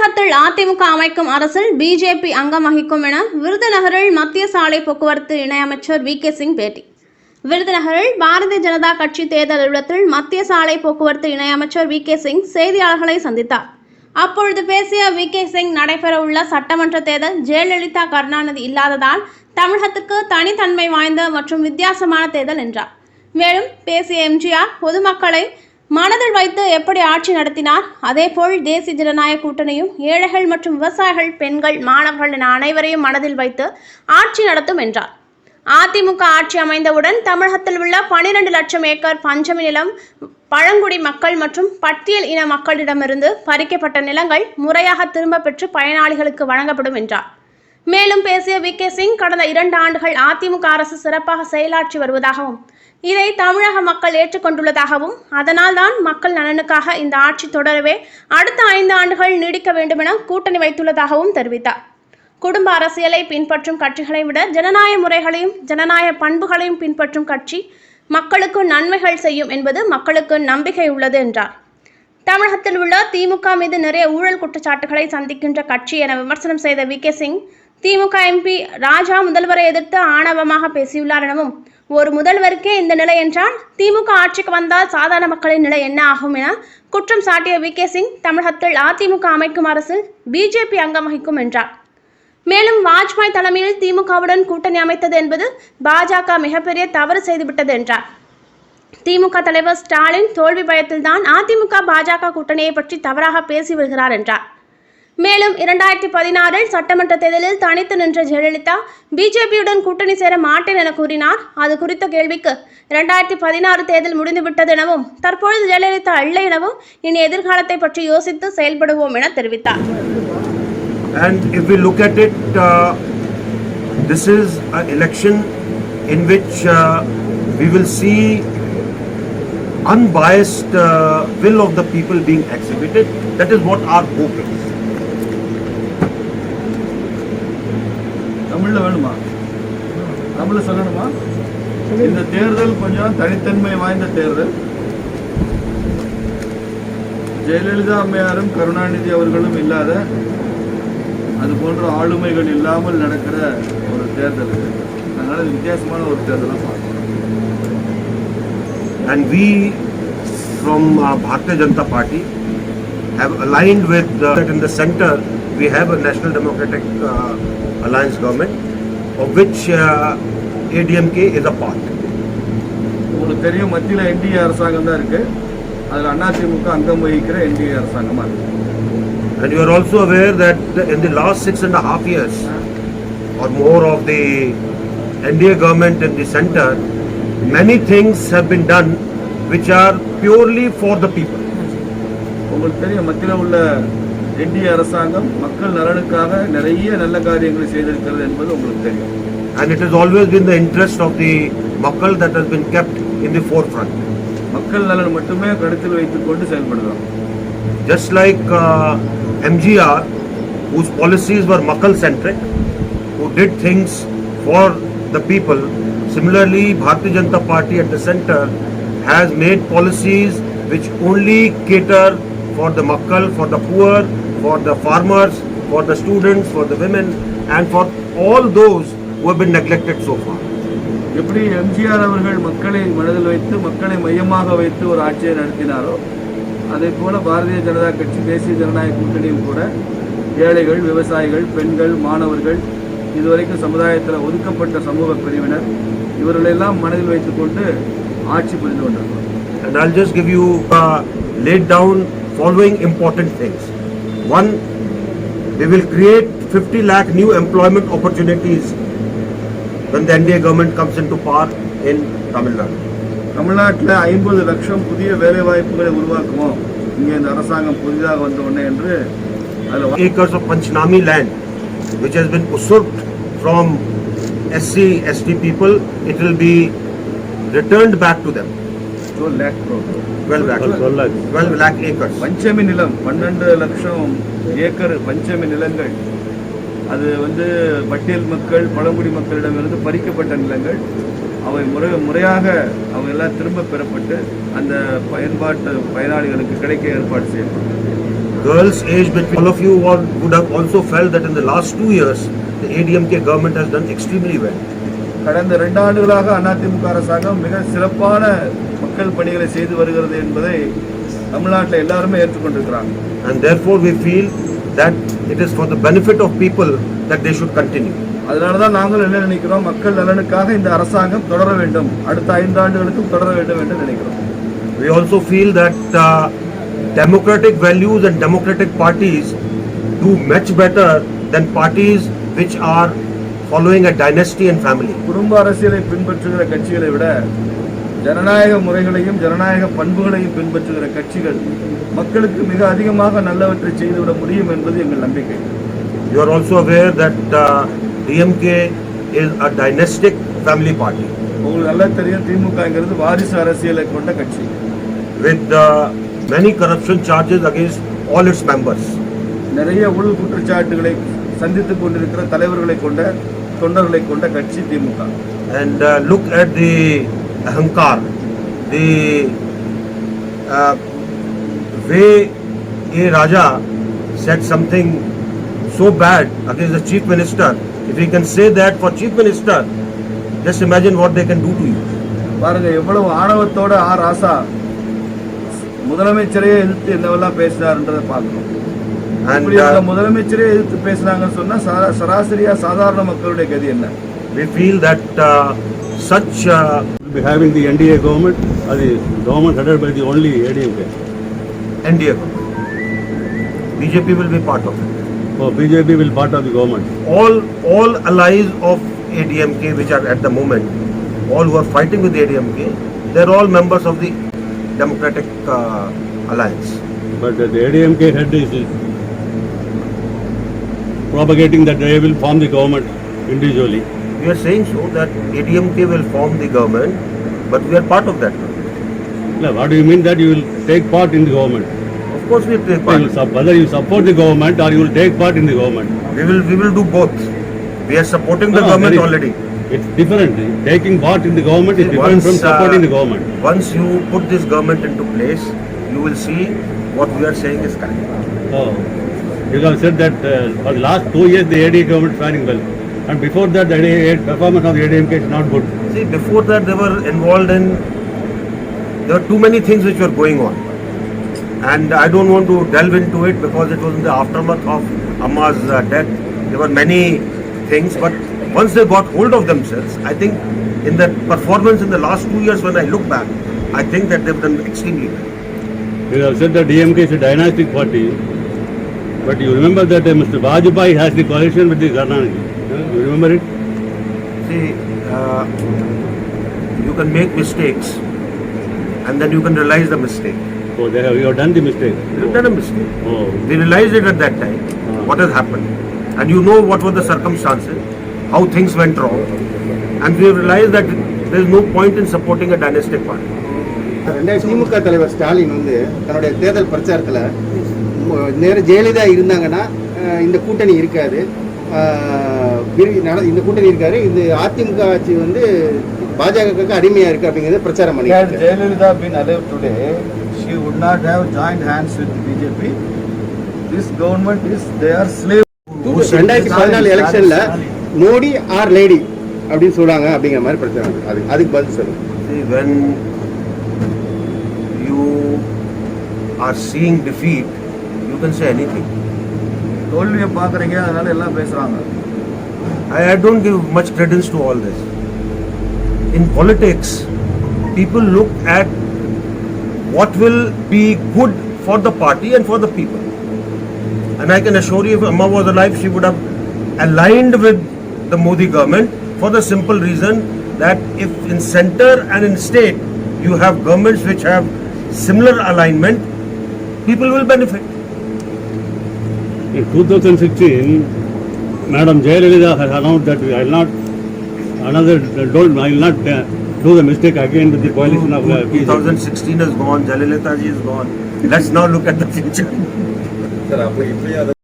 தமிழகத்தில் அதிமுக அமைக்கும் அரசில் பிஜேபி அங்கம் வகிக்கும் என விருதுநகரில் மத்திய சாலை போக்குவரத்து இணையமைச்சர் வி கே சிங் பேட்டி. விருதுநகரில் பாரதிய ஜனதா கட்சி தேர்தல் அலுவலகத்தில் மத்திய சாலை போக்குவரத்து இணையமைச்சர் வி கே சிங் செய்தியாளர்களை சந்தித்தார். அப்பொழுது பேசிய வி கே சிங் நடைபெறவுள்ள சட்டமன்ற தேர்தல் ஜெயலலிதா கருணாநிதி இல்லாததால் தமிழகத்துக்கு தனித்தன்மை வாய்ந்த மற்றும் வித்தியாசமான தேர்தல் என்றார். மேலும் பேசிய எம்ஜிஆர் பொதுமக்களை மனதில் வைத்து எப்படி ஆட்சி நடத்தினார்? அதேபோல் தேசிய ஜனநாயக கூட்டணியும் ஏழைகள் மற்றும் விவசாயிகள் பெண்கள் மாணவர்கள் என அனைவரையும் மனதில் வைத்து ஆட்சி நடத்தும் என்றார். அதிமுக ஆட்சி அமைந்தவுடன் தமிழகத்தில் உள்ள பனிரெண்டு லட்சம் ஏக்கர் பஞ்சமி நிலம் பழங்குடி மக்கள் மற்றும் பட்டியல் இன மக்களிடமிருந்து பறிக்கப்பட்ட நிலங்கள் முறையாக திரும்ப பெற்று பயனாளிகளுக்கு வழங்கப்படும் என்றார். மேலும் பேசிய வி கே சிங் கடந்த இரண்டு ஆண்டுகள் அதிமுக அரசு சிறப்பாக செயலாற்றி வருவதாகவும் இதை தமிழக மக்கள் ஏற்றுக்கொண்டுள்ளதாகவும் அதனால்தான் மக்கள் நலனுக்காக இந்த ஆட்சி தொடரவே அடுத்த ஐந்து ஆண்டுகள் நீடிக்க வேண்டுமென கூட்டணி வைத்துள்ளதாகவும் தெரிவித்தார். குடும்ப அரசியலை பின்பற்றும் கட்சிகளை விட ஜனநாயக முறைகளையும் ஜனநாயக பண்புகளையும் பின்பற்றும் கட்சி மக்களுக்கு நன்மைகள் செய்யும் என்பது மக்களுக்கு நம்பிக்கை உள்ளது என்றார். தமிழகத்தில் உள்ள திமுக மீது நிறைய ஊழல் குற்றச்சாட்டுகளை சந்திக்கின்ற கட்சி என விமர்சனம் செய்த V K Singh DMK MP Raja முதல்வரை எதிர்த்து ஆணவமாக பேசியுள்ளார் எனவும் ஒரு முதல்வருக்கே இந்த நிலை என்றால் திமுக ஆட்சிக்கு வந்தால் சாதாரண மக்களின் நிலை என்ன ஆகும் என குற்றம் சாட்டிய வி கே சிங் தமிழகத்தில் அதிமுக அமைக்கும் அரசில் பிஜேபி அங்கம் வகிக்கும் என்றார். மேலும் வாஜ்பாய் தலைமையில் திமுகவுடன் கூட்டணி அமைத்தது என்பது பாஜக மிகப்பெரிய தவறு செய்துவிட்டது என்றார். திமுக தலைவர் ஸ்டாலின் தோல்வி பயத்தில்தான் அதிமுக பாஜக கூட்டணியை பற்றி தவறாக பேசி வருகிறார் என்றார். மேலும் இரண்டாயிரத்தி பதினாறில் சட்டமன்ற தேர்தலில் தனித்து நின்ற ஜெயலலிதா பிஜேபியுடன் கூட்டணி சேர மாட்டேன் என கூறினார் அது குறித்த கேள்விக்கு இரண்டாயிரத்தி பதினாறு தேர்தல் முடிந்துவிட்டது எனவும் தற்பொழுது ஜெயலலிதா இல்லை எனவும் இனி எதிர்காலத்தை பற்றி யோசித்து செயல்படுவோம் என தெரிவித்தார் And if we look at it, uh, this is an election in which uh, we will see unbiased uh, will of the people being exhibited. That is what our hope is. தமிழில் வேணுமா? தமிழில் சொல்லணுமா? இந்த தேர்தல் கொஞ்சம் தனித்தன்மை வாய்ந்த தேர்தல். ஜெயலலிதா அம்மையாரும் கருணாநிதி அவர்களும் இல்லாத அது போன்ற ஆளுமைகள் இல்லாமல் நடக்கிற ஒரு தேர்தல் இது. அதனால இது வித்தியாசமான ஒரு தேர்தலாக பார்க்கணும். And we from uh, Bharatiya Janata Party have aligned with uh, that in the center we have a National Democratic uh, Alliance government of which uh, ADMK is a part. உங்களுக்கு தெரியும் மத்தியில் என்டிஏ அரசாங்கம் தான் இருக்கு அதில் அதிமுக அங்கம் வகிக்கிற NDA அரசாங்கமா இருக்கு And you are also aware that in the last six and a half years or more of the NDA government in the center, many things have been done which are purely for the people. உங்களுக்கு தெரியும் மத்தியில் உள்ள NDA அரசாங்கம் மக்கள் நலனுக்காக நிறைய நல்ல காரியங்களை செய்திருக்கிறது என்பது உங்களுக்கு தெரியும் And it has always been the interest of the Makkal that has been kept in the forefront. மக்கள் நலன் மட்டுமே கருத்தில் வைத்துக் கொண்டு செயல்படுகிறோம் Just like uh, MGR, whose policies were Makkal centric, who did things for the people, similarly, Bharatiya Janata Party at the center has made policies which only cater for the Makkal, for the poor, for the farmers, for the students, for the women, and for all those who have been neglected so far. எப்படி எம்ஜிஆர் அவர்கள் மக்களை மனதில் வைத்து மக்களை மையமாக வைத்து ஒரு ஆட்சியை நடத்தினாரோ அதே போல பாரதிய ஜனதா கட்சி தேசிய ஜனநாயக கூட்டணியும் கூட ஏழைகள் விவசாயிகள் பெண்கள் மாணவர்கள் இதுவரைக்கும் சமுதாயத்தில் ஒதுக்கப்பட்ட சமூக பிரிவினர் இவர்களெல்லாம் மனதில் வைத்துக்கொண்டு ஆட்சி புரிந்து கொண்டிருக்கிறோம் And I'll just give you uh, laid down following important things. One, we will create 50 lakh new employment opportunities when the NDA government comes into power in Tamil Nadu. தமிழ்நாட்டில் ஐம்பது லட்சம் புதிய வேலை வாய்ப்புகளை உருவாக்குவோம் இங்கே இந்த அரசாங்கம் புதிதாக வந்த உடனே என்று அதில் Acres of Panchnami land which has been usurped from SC, ST people, it will be returned back to them. 12 lakh, 12 lakh. Acres. பஞ்சமி நிலம் பன்னெண்டு லட்சம் ஏக்கர் பஞ்சமி நிலங்கள். அது வந்து பட்டியல் மக்கள் பழங்குடி மக்களிடமிருந்து பறிக்கப்பட்ட நிலங்கள். அவை முறை முறையாக அவை எல்லாம் திரும்ப பெறப்பட்டு அந்த பயன்பாட்டு பயனாளிகளுக்கு கிடைக்க ஏற்பாடு செய்யப்படும் girls aged between all of you all would have also felt that in the last two years the ADMK government has done extremely well. கடந்த ரெண்டு ஆண்டுகளாக அதிமுக அரசாங்கம் மிக சிறப்பான மக்கள் பணிகளை செய்து வருகிறது என்பதை தமிழ்நாட்டில் எல்லாருமே ஏற்றுக்கொண்டிருக்கிறாங்க And therefore we feel that it is for the benefit of people that they should continue. அதனால தான் நாங்கள் என்ன நினைக்கிறோம் மக்கள் நலனுக்காக இந்த அரசாங்கம் தொடர வேண்டும் அடுத்த ஐந்து ஆண்டுகளுக்கும் தொடர வேண்டும் என்று நினைக்கிறோம் We also feel that uh, democratic values and democratic parties do much better than parties which are following a dynasty and family. குடும்ப அரசியலை பின்பற்றுகிற கட்சிகளை விட ஜனநாயக முறைகளையும் ஜனநாயக பண்புகளையும் பின்பற்றுகிற கட்சிகள் மக்களுக்கு மிக அதிகமாக நல்லவற்றை செய்துவிட முடியும் என்பது எங்கள் நம்பிக்கை. Are also aware that uh, DMK is a dynastic family party. உங்களுக்கு நல்லா தெரியும் திமுகங்கிறது வாரிசு அரசியலை கொண்ட கட்சி. Uh, many corruption charges against all its members. நிறைய ஊழல் குற்றச்சாட்டுகளை சந்தித்துக் கொண்டிருக்கிற தலைவர்களை கொண்ட தொண்டர்களை கொண்ட கட்சி திமுக uh, look at the ahankar, the uh, way a Raja said something so bad against the chief minister. If he can say that for chief minister, just imagine what they can do to you. பாருங்க எவ்வளவு ஆணவத்தோட ஆ ராசா முதலமைச்சரையே எதிர்த்து என்னவெல்லாம் பேசினார்ன்றதை பார்க்கணும் uh, முதலமைச்சரே எதிர்த்து பேசினாங்கன்னு சொன்னா சரா- சராசரியா சாதாரண மக்களுடைய கதி என்ன we feel that uh, such uh, will be having the NDA government or the government headed by the only ADMK. NDA government, BJP will be part of it. So BJP will part of the government. all all allies of ADMK which are at the moment, all who are fighting with ADMK, they're all members of the Democratic uh, Alliance. But the ADMK head is propagating that they will form the government individually. We are saying so that ADMK will form the government, but we are part of that. Now, what do you mean that you will take part in the government? Of course, we take You part. will sup- Whether you support the government or you will take part in the government. We will we will do both. We are supporting the No, government already. It's different. Taking part in the government is different from Once, uh, supporting the government. Once you put this government into place, you will see what we are saying is correct. Oh, you have said that uh, for the last two years the AD government is faring well. And before that the performance of the ADMK is not good. See, before that they were involved in, there were too many things which were going on. And I don't want to delve into it because it was in the aftermath of Amma's uh, death. There were many things, but once they got hold of themselves, I think in the performance in the last two years when I look back, I think that they've done extremely well. You have said that DMK is a dynastic party, but you remember that uh, Mr. Vajpayee has the coalition with the Karnataka. Uh, You remember it? See, uh, you can make mistakes and then you can realize the mistake. Oh, they have, you have done the mistake. You've done a mistake. Oh, We realized it at that time, what has happened. And you know what were the circumstances, how things went wrong. And we realized that there is no point in supporting a dynastic party. ரெண்டாயிரம் திமுக தலைவர் ஸ்டாலின் வந்து தன்னுடைய தேர்தல் பிரச்சாரத்தில் நேர ஜெயலலிதா இருந்தாங்கன்னா இந்த கூட்டணி இருக்காது இந்த கூட்டணி இருக்காரு. இந்த அதிமுக ஆட்சி வந்து பாஜகவுக்கு அடிமையா இருக்கு அப்படிங்கறத பிரச்சாரம் Jayalalitha been alive today, she would not have joined hands with BJP. This government is, they are slave. ரெண்டாயிரத்தி பதினாலு எலெக்ஷன்ல மோடி ஆர் லேடி அப்படின்னு சொல்றாங்க அப்படிங்கிற மாதிரி பிரச்சாரம் அது அதுக்கு பதில் சொல்லுங்க. When you are seeing defeat, you can say anything. தோல்வியை பார்க்குறீங்க அதனால எல்லாம் பேசுறாங்க. I, I don't give much credence to all this. In politics, people look at what will be good for the party and for the people. And I can assure you, if Amma was alive, she would have aligned with the Modi government for the simple reason that if in center and in state you have governments which have similar alignment, people will benefit. in 2016, Madam Jayalalitha has announced that I will not, another, don't, I will not uh, do the mistake again with the coalition of uh, 2016 is gone, Jalilita ji is gone. Let's now look at the future.